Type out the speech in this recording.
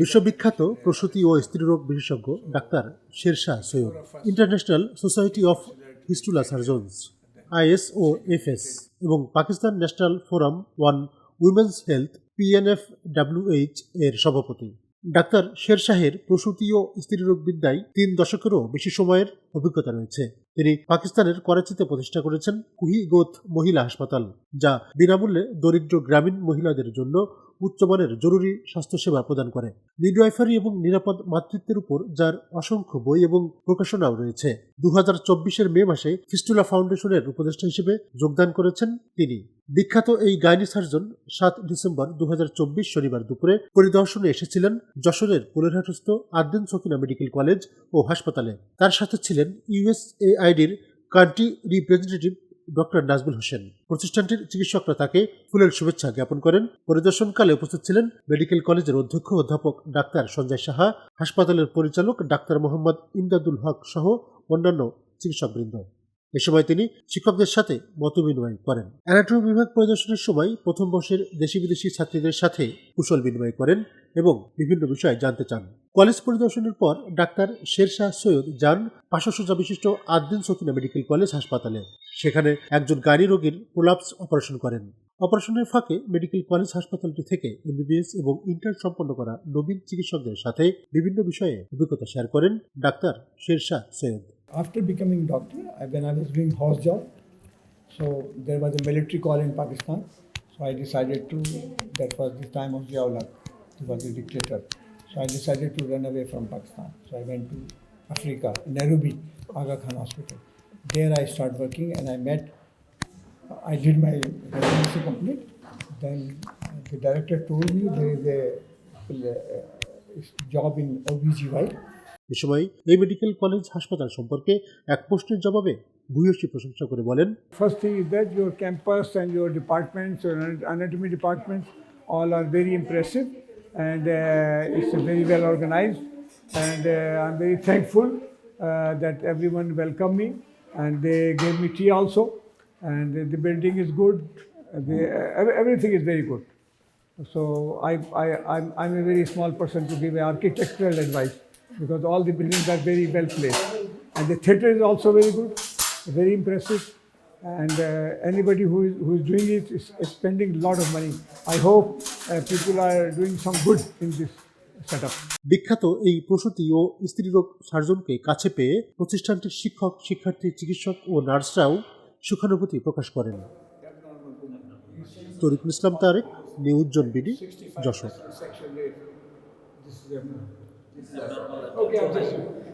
বিশ্ববিখ্যাত প্রসূতি ও স্ত্রীরোগ বিশেষজ্ঞ doctor Shershah Syed international society of fistula surgeons ISO FS এবং Pakistan national forum on women's health PNF WH এর সভাপতি। ডাক্তার শেরশাহের প্রসূতি ও স্ত্রীরোগ বিদ্যায় তিন দশকেরও বেশি সময়ের অভিজ্ঞতা রয়েছে। তিনি পাকিস্তানের করাচিতে প্রতিষ্ঠা করেছেন কুহি গোথ মহিলা হাসপাতাল, যা বিনামূল্যে দরিদ্র গ্রামীণ মহিলাদের জন্য উচ্চমানের জরুরি স্বাস্থ্যসেবা প্রদান করে। মিডওয়াইফারি এবং নিরাপদ মাতৃত্বের উপর যার অসংখ্য বই এবং প্রকাশনাও রয়েছে দু হাজার মে মাসে ফিস্টুলা ফাউন্ডেশনের উপদেষ্টা হিসেবে যোগদান করেছেন তিনি। বিখ্যাত এই গাইনি সার্জন সাত ডিসেম্বর দু হাজার চব্বিশ শনিবার দুপুরে পরিদর্শনে এসেছিলেন যশোরের পুলেরহাটস্থ আদ্দিন সকিনা মেডিকেল কলেজ ও হাসপাতালে। তার সাথে ছিলেন ইউএসএআইডির country representative doctor Nazmul Hossain. প্রতিষ্ঠানটির চিকিৎসকরা তাকে ফুলের শুভেচ্ছা জ্ঞাপন করেন। পরিদর্শনকালে উপস্থিত ছিলেন মেডিকেল কলেজের অধ্যক্ষ অধ্যাপক ডাক্তার সঞ্জয় সাহা, হাসপাতালের পরিচালক ডাক্তার মোহাম্মদ ইমদাদুল হক সহ অন্যান্য চিকিৎসকবৃন্দ। এ সময় তিনি শিক্ষকদের সাথে মতবিনিময় করেন। অ্যানাটমি বিভাগ পরিদর্শনের সময় প্রথম বর্ষের দেশি বিদেশি ছাত্রীদের সাথে কুশল বিনিময় করেন এবং বিভিন্ন বিষয়ে জানতে চান। কলেজ পরিদর্শনের পর ডাক্তার শেরশাহ সৈয়দ যান পাঁচশো বিশিষ্ট আদ্দিন সকিনা মেডিকেল কলেজ হাসপাতালে। সেখানে একজন গাড়ি রোগীর প্রোলাপস অপারেশন করেন। অপারেশনের ফাঁকে মেডিকেল কলেজ হাসপাতালটি থেকে এমবিবিএস এবং ইন্টার্ন সম্পন্ন করা নবীন চিকিৎসকদের সাথে বিভিন্ন বিষয়ে অভিজ্ঞতা শেয়ার করেন doctor Shershah Syed. After becoming doctor, I, when I was doing horse job, so there was a military call in Pakistan. So I decided to, that was the time of Ziaulak, he was the dictator. So I decided to run away from Pakistan. So I went to Africa, Nairobi, Aga Khan Hospital. There I started working and I met, I did my residency complete. Then the director told me there is a, uh, job in OBGY. এ সময় এই medical college হাসপাতাল সম্পর্কে এক প্রশ্নের জবাবে ভূয়সী প্রশংসা করে বলেন First thing is that your campus and your departments, your anatomy departments, all are very impressive and uh, it's very well organized. And uh, I'm very thankful uh, that everyone welcomed me and they gave me tea also. And the, the building is good. The, ev- everything is very good. So I, I, I'm, I'm a very small person to give architectural advice because all the buildings are very well placed. And the theatre is also very good, very impressive. And uh, anybody who is, who is doing it is, is spending a lot of money. I hope uh, people are doing some good in this বিখ্যাত এই প্রসূতি ও স্ত্রীরোগ সার্জনকে কাছে পেয়ে প্রতিষ্ঠানটির শিক্ষক শিক্ষার্থী চিকিৎসক ও নার্সরাও সুখানুভূতি প্রকাশ করেন তরিকুল ইসলাম তারেক নিউজ্জন বিডি যশোর Okay，okay。